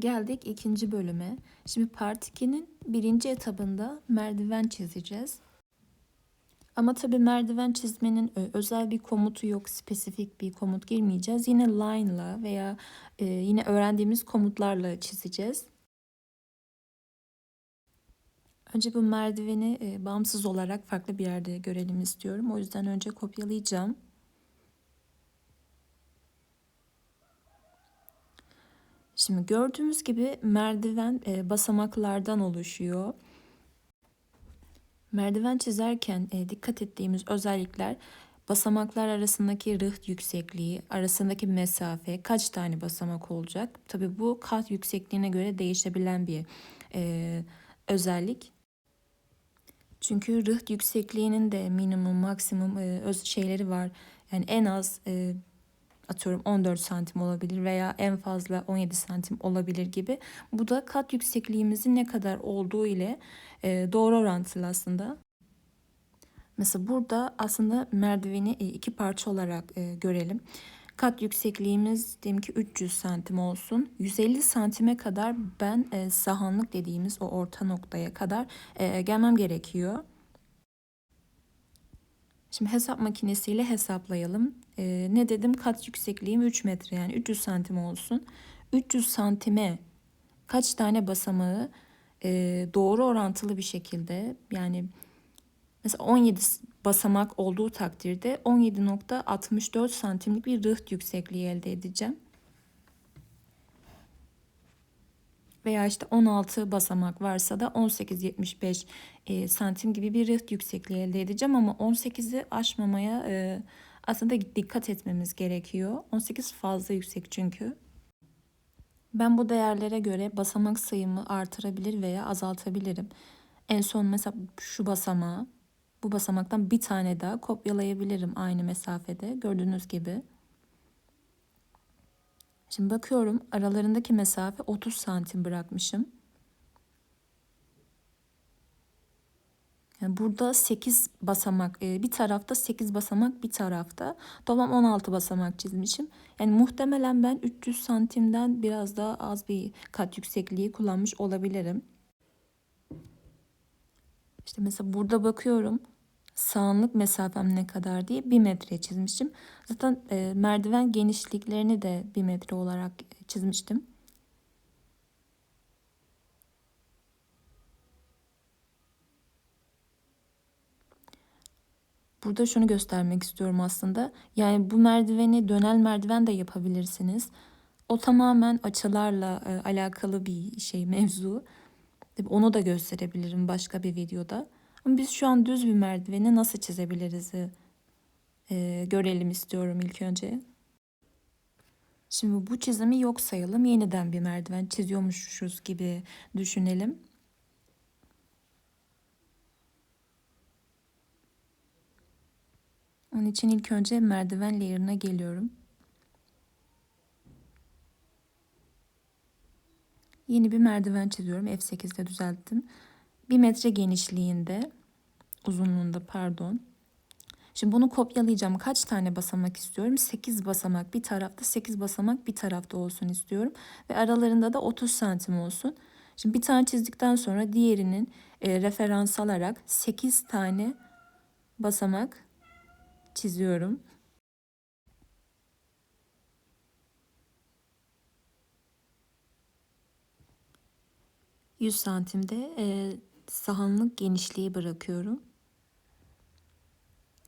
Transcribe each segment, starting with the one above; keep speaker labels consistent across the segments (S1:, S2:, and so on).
S1: Geldik ikinci bölüme. Şimdi part 2'nin birinci etabında merdiven çizeceğiz. Ama tabii merdiven çizmenin ö- özel bir komutu yok, spesifik bir komut girmeyeceğiz. Yine line'la veya e, yine öğrendiğimiz komutlarla çizeceğiz. Önce bu merdiveni e, bağımsız olarak farklı bir yerde görelim istiyorum. O yüzden önce kopyalayacağım. Şimdi gördüğümüz gibi merdiven e, basamaklardan oluşuyor. Merdiven çizerken e, dikkat ettiğimiz özellikler basamaklar arasındaki rıht yüksekliği, arasındaki mesafe, kaç tane basamak olacak? Tabii bu kat yüksekliğine göre değişebilen bir e, özellik. Çünkü rıht yüksekliğinin de minimum, maksimum e, öz şeyleri var. Yani en az e, atıyorum 14 santim olabilir veya en fazla 17 santim olabilir gibi. Bu da kat yüksekliğimizin ne kadar olduğu ile e, doğru orantılı aslında. Mesela burada aslında merdiveni e, iki parça olarak e, görelim. Kat yüksekliğimiz diyelim ki 300 santim olsun. 150 santime kadar ben e, sahanlık dediğimiz o orta noktaya kadar e, gelmem gerekiyor. Şimdi hesap makinesiyle hesaplayalım. Ee, ne dedim? Kat yüksekliğim 3 metre yani 300 santim olsun. 300 santime kaç tane basamağı e, doğru orantılı bir şekilde yani mesela 17 basamak olduğu takdirde 17.64 santimlik bir rıht yüksekliği elde edeceğim. Veya işte 16 basamak varsa da 18-75 e, santim gibi bir rıht yüksekliği elde edeceğim ama 18'i aşmamaya e, aslında dikkat etmemiz gerekiyor. 18 fazla yüksek çünkü. Ben bu değerlere göre basamak sayımı artırabilir veya azaltabilirim. En son mesela şu basamağı bu basamaktan bir tane daha kopyalayabilirim aynı mesafede gördüğünüz gibi. Şimdi bakıyorum aralarındaki mesafe 30 santim bırakmışım. Yani burada 8 basamak, e, bir tarafta 8 basamak, bir tarafta toplam 16 basamak çizmişim. Yani muhtemelen ben 300 santimden biraz daha az bir kat yüksekliği kullanmış olabilirim. İşte mesela burada bakıyorum sağanlık mesafem ne kadar diye bir metre çizmişim. Zaten e, merdiven genişliklerini de bir metre olarak çizmiştim. Burada şunu göstermek istiyorum aslında. Yani bu merdiveni dönel merdiven de yapabilirsiniz. O tamamen açılarla e, alakalı bir şey mevzu. Onu da gösterebilirim başka bir videoda. Ama biz şu an düz bir merdiveni nasıl çizebiliriz e, görelim istiyorum ilk önce. Şimdi bu çizimi yok sayalım. Yeniden bir merdiven çiziyormuşuz gibi düşünelim. Onun için ilk önce merdiven layer'ına geliyorum. Yeni bir merdiven çiziyorum. F8'de düzelttim. 1 metre genişliğinde, uzunluğunda pardon. Şimdi bunu kopyalayacağım. Kaç tane basamak istiyorum? 8 basamak bir tarafta, 8 basamak bir tarafta olsun istiyorum. Ve aralarında da 30 santim olsun. Şimdi bir tane çizdikten sonra diğerinin e, referans alarak 8 tane basamak çiziyorum. Yüz santimde e, sahanlık genişliği bırakıyorum.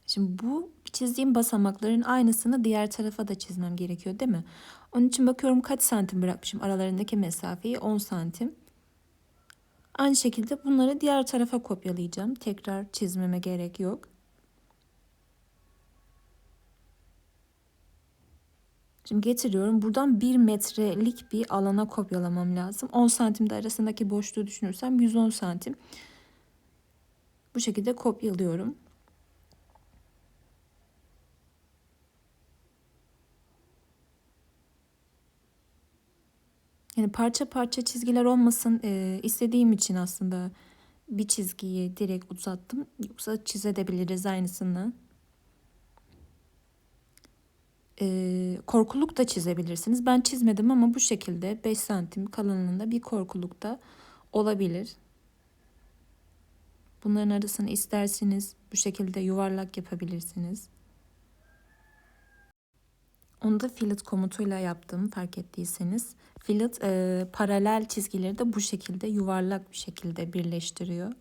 S1: Şimdi bu çizdiğim basamakların aynısını diğer tarafa da çizmem gerekiyor değil mi? Onun için bakıyorum kaç santim bırakmışım aralarındaki mesafeyi 10 santim. Aynı şekilde bunları diğer tarafa kopyalayacağım. Tekrar çizmeme gerek yok. Şimdi getiriyorum. Buradan 1 metrelik bir alana kopyalamam lazım. 10 santimde arasındaki boşluğu düşünürsem 110 santim. Bu şekilde kopyalıyorum. Yani parça parça çizgiler olmasın e, istediğim için aslında bir çizgiyi direkt uzattım. Yoksa çizebiliriz aynısını. E, korkuluk da çizebilirsiniz. Ben çizmedim ama bu şekilde 5 santim kalınlığında bir korkuluk da olabilir. Bunların arasını isterseniz bu şekilde yuvarlak yapabilirsiniz. Onu da fillet komutuyla yaptım fark ettiyseniz. Fillet e, paralel çizgileri de bu şekilde yuvarlak bir şekilde birleştiriyor.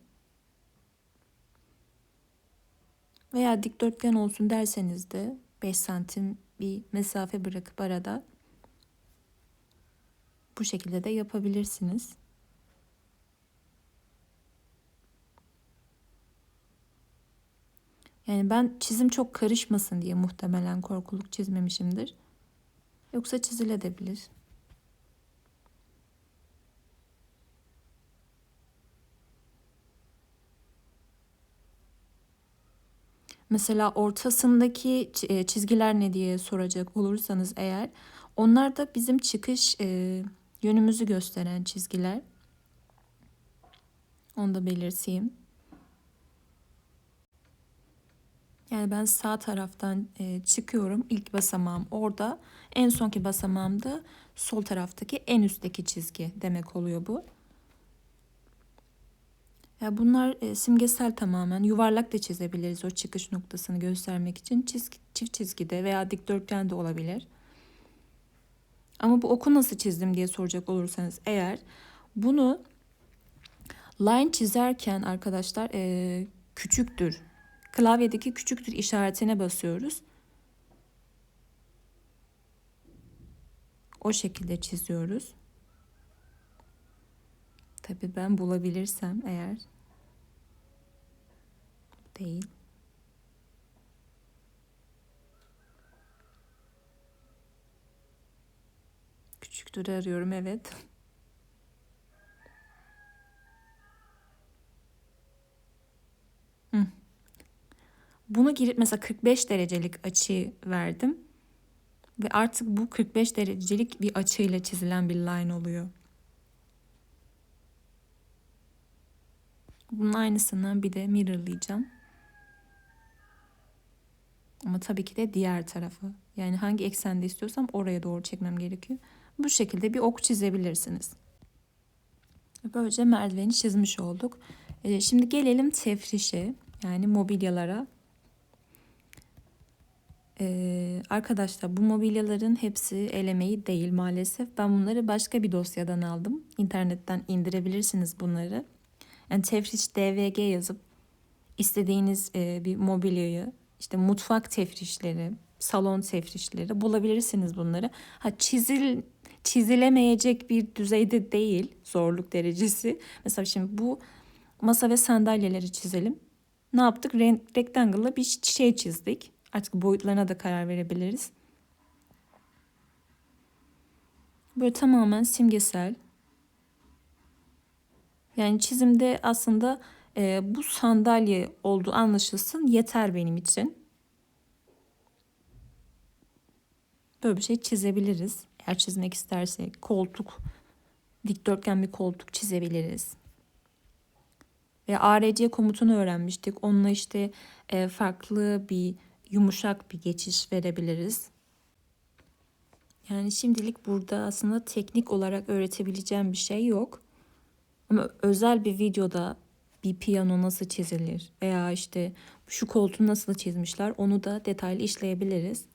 S1: Veya dikdörtgen olsun derseniz de 5 santim bir mesafe bırakıp arada bu şekilde de yapabilirsiniz. Yani ben çizim çok karışmasın diye muhtemelen korkuluk çizmemişimdir. Yoksa çizilebilir. Mesela ortasındaki e, çizgiler ne diye soracak olursanız eğer onlar da bizim çıkış e, yönümüzü gösteren çizgiler. Onu da belirteyim. Yani ben sağ taraftan e, çıkıyorum. İlk basamağım orada. En sonki basamağım da sol taraftaki en üstteki çizgi demek oluyor bu. Bunlar e, simgesel tamamen. Yuvarlak da çizebiliriz o çıkış noktasını göstermek için. Çizgi, çift çizgide veya dikdörtgen de olabilir. Ama bu oku nasıl çizdim diye soracak olursanız eğer bunu line çizerken arkadaşlar e, küçüktür klavyedeki küçüktür işaretine basıyoruz. O şekilde çiziyoruz. Tabi ben bulabilirsem eğer değil. Küçüktür arıyorum evet. Bunu girip mesela 45 derecelik açı verdim. Ve artık bu 45 derecelik bir açıyla çizilen bir line oluyor. Bunun aynısından bir de mirrorlayacağım. Ama tabii ki de diğer tarafı. Yani hangi eksende istiyorsam oraya doğru çekmem gerekiyor. Bu şekilde bir ok çizebilirsiniz. Böylece merdiveni çizmiş olduk. Ee, şimdi gelelim tefrişe yani mobilyalara. Ee, arkadaşlar bu mobilyaların hepsi elemeyi değil maalesef. Ben bunları başka bir dosyadan aldım. İnternetten indirebilirsiniz bunları. Yani tefriş DVG yazıp istediğiniz e, bir mobilyayı işte mutfak tefrişleri, salon tefrişleri bulabilirsiniz bunları. Ha çizil çizilemeyecek bir düzeyde değil zorluk derecesi. Mesela şimdi bu masa ve sandalyeleri çizelim. Ne yaptık? Rectangle'la bir şey çizdik. Artık boyutlarına da karar verebiliriz. Böyle tamamen simgesel. Yani çizimde aslında e, bu sandalye olduğu anlaşılsın yeter benim için. Böyle bir şey çizebiliriz. Eğer çizmek istersek koltuk, dikdörtgen bir koltuk çizebiliriz. Ve ARC komutunu öğrenmiştik. Onunla işte e, farklı bir yumuşak bir geçiş verebiliriz. Yani şimdilik burada aslında teknik olarak öğretebileceğim bir şey yok. Ama özel bir videoda bir piyano nasıl çizilir veya işte şu koltuğu nasıl çizmişler onu da detaylı işleyebiliriz.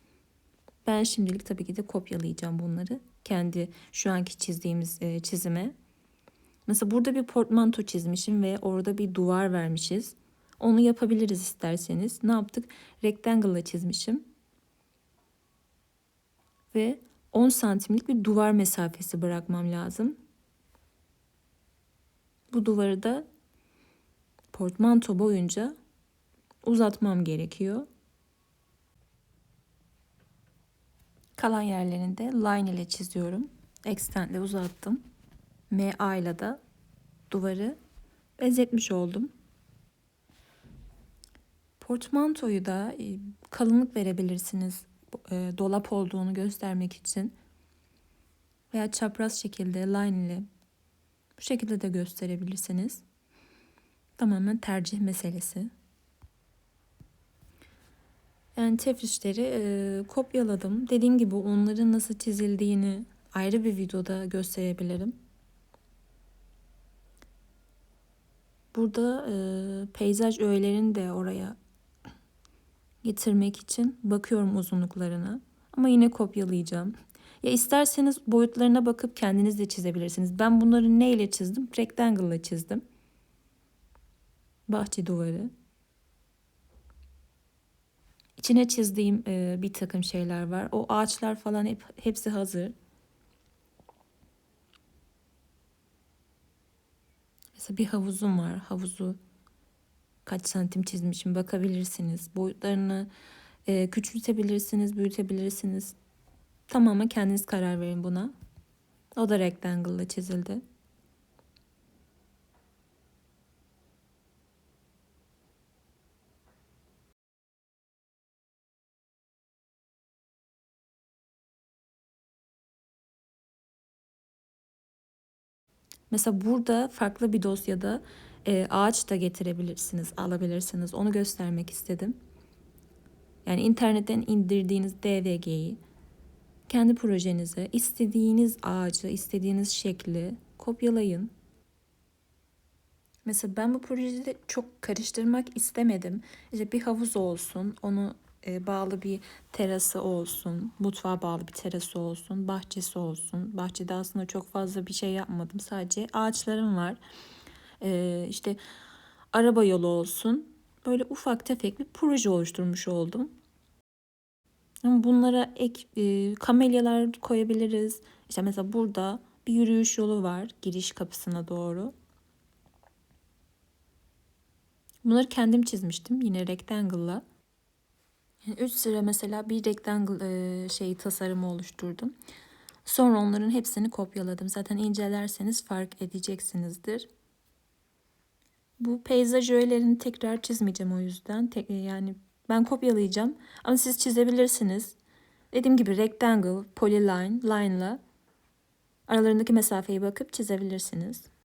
S1: Ben şimdilik tabii ki de kopyalayacağım bunları. Kendi şu anki çizdiğimiz e, çizime. Mesela burada bir portmanto çizmişim ve orada bir duvar vermişiz. Onu yapabiliriz isterseniz. Ne yaptık? Rectangle'la çizmişim. Ve 10 santimlik bir duvar mesafesi bırakmam lazım. Bu duvarı da portmanto boyunca uzatmam gerekiyor. Kalan yerlerinde line ile çiziyorum. Extend ile uzattım. MA ile de duvarı benzetmiş oldum. Portmantoyu da e, kalınlık verebilirsiniz. E, dolap olduğunu göstermek için. Veya çapraz şekilde line ile bu şekilde de gösterebilirsiniz. Tamamen tercih meselesi. Yani tefrişleri e, kopyaladım. Dediğim gibi onların nasıl çizildiğini ayrı bir videoda gösterebilirim. Burada e, peyzaj öğelerini de oraya getirmek için bakıyorum uzunluklarına. Ama yine kopyalayacağım. Ya isterseniz boyutlarına bakıp kendiniz de çizebilirsiniz. Ben bunları neyle çizdim? Rectangle ile çizdim. Bahçe duvarı. İçine çizdiğim e, bir takım şeyler var. O ağaçlar falan hep hepsi hazır. Mesela bir havuzum var. Havuzu kaç santim çizmişim bakabilirsiniz. Boyutlarını e, küçültebilirsiniz, büyütebilirsiniz. Tamamen kendiniz karar verin buna. O da rectangle ile çizildi. Mesela burada farklı bir dosyada e, ağaç da getirebilirsiniz, alabilirsiniz. Onu göstermek istedim. Yani internetten indirdiğiniz DVG'yi kendi projenize istediğiniz ağacı, istediğiniz şekli kopyalayın. Mesela ben bu projede çok karıştırmak istemedim. İşte bir havuz olsun, onu e, bağlı bir terası olsun, mutfağa bağlı bir terası olsun, bahçesi olsun. Bahçede aslında çok fazla bir şey yapmadım. Sadece ağaçlarım var. E, işte araba yolu olsun. Böyle ufak tefek bir proje oluşturmuş oldum. Bunlara ek e, kamelyalar koyabiliriz. İşte mesela burada bir yürüyüş yolu var giriş kapısına doğru. Bunları kendim çizmiştim yine rectangle'la. Yani üç sıra mesela bir rectangle e, şeyi tasarımı oluşturdum. Sonra onların hepsini kopyaladım. Zaten incelerseniz fark edeceksinizdir. Bu peyzaj öğelerini tekrar çizmeyeceğim o yüzden. Tek, yani ben kopyalayacağım. Ama siz çizebilirsiniz. Dediğim gibi rectangle, polyline, line'la aralarındaki mesafeyi bakıp çizebilirsiniz.